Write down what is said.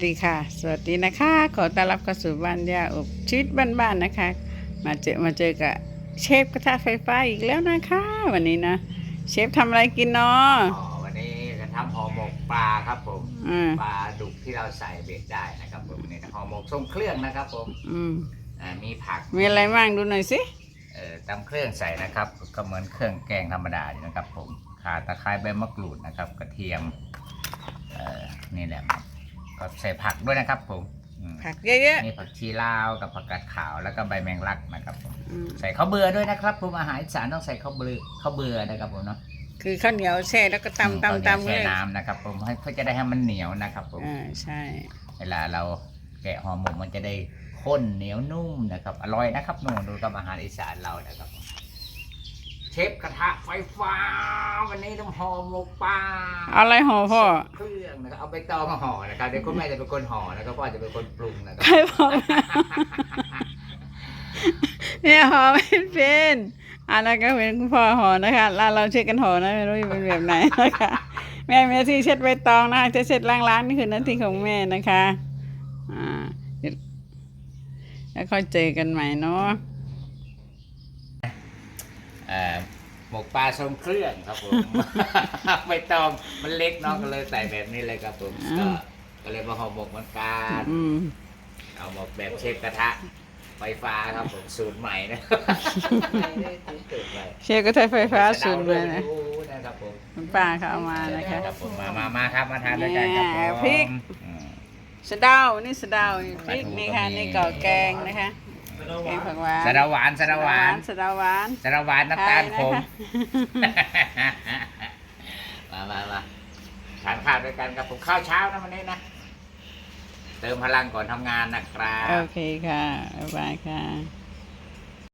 สวัสดีค่ะ สวัสดีนะคะ ขอต้อนรับเข้าสู่บ้านย่าอบชีวิตบ้านๆนะคะ มาเจอมาเจอกับเชฟกระทะไฟฟ้าอีกแล้วนะคะ วันนี้นะ เชฟทำอะไรกินเนาะอ๋อวันนี้จะทำห่อหมกปลาครับผมอืมปลาดุกที่เราใส่เบ็ดได้นะครับผมนี่นะห่อหมกทรงเครื่องนะครับผมอืมอ่ามีผักมีอะไรบ้างดูหน่อยสิเอ่อตำเครื่องใส่นะครับ ก็เหมือนเครื่องแกงธรรมดาอยู่นะครับผมข่าตะไคร้ใบมะกรูดนะครับ กระเทียมเอ่อนี่แหละครับ ก็ใส่ผักด้วยนะครับผมอืมผักเยอะมีผักชีลาวกับผักกาดขาวแล้วก็ใบแมงลักนะครับผมๆอืมใส่ข้าวเบื่อด้วยนะครับผมอาหารอีสานต้องใส่ข้าวเบื่อข้าวเบื่อนะครับผมเนาะคือข้าวเหนียวแช่แล้วก็ตำตำตำแช่เลยน้ำนะครับผมให้เพื่อจะได้ให้มันเหนียวนะครับผม อ่าใช่ เวลาเราแกะห่อหมกมันจะได้ข้นเหนียวนุ่มนะครับ อร่อยนะครับหนูดูกับอาหารอีสานเรานะครับเช ฟกระทะไฟฟ้า วันนี้ต้องห่อหมกปลาเอาอะไรห่อพ่อเครื่องนะครับเอาไปตองมาห่อนะครับเดี๋ยวคุณแม่จะเป็นคนห่อนะครับพ่อจะเป็นคนปรุงนะครัใครพ่อเนี่ยห่อไม่เป็นอันนั้นก็เป็นคุณพ่อห่อนะคะแล้วเราเช็ดกันห่อนะไม่รู้จะเป็นแบบไหนนะคะแม่มีหน้าที่เช็ดใบตองนะคะจะเช็ดล้างๆนี่คือหน้าที่ของแม่นะคะ อ่าเดี๋ยวแล้วค่อยเจอกันใหม่เนาะเอ่อ หมกปลาทรงเครื่องครับผม ไม่ต้องมันเล็กเน้องก็เลยใส่แบบนี้เลยครับผมก็ก็เลยมาห่อหมกเหมันกันอืมเอาหมกแบบเชฟกระทะไฟฟ้าครับผมสูตรใหม่นะสูตรใหม่เชฟก็ใช้ไฟฟ้าสูนเลยนะนะครับผมคุณป้าเขาเอามานะคะครับผมมามามาครับมาทานด้วยกันครับผมแหม่พริกอืมสะเดานี่สะเดาพริกนี่ค่ะปลาทูก็มีนี่ก่อแกงนะคะ แกงผักหวานสะเดาหวานสะเดาหวานสะเดาหวานสะเดาหวานน้ำตาลขมใช่นะคะมามามาทานข้าวด้วยกันครับผมข้าวเช้านะวันนี้นะ เติมพลังก่อนทำงานนะครับ โอเคค่ะ บ๊ายบายค่ะ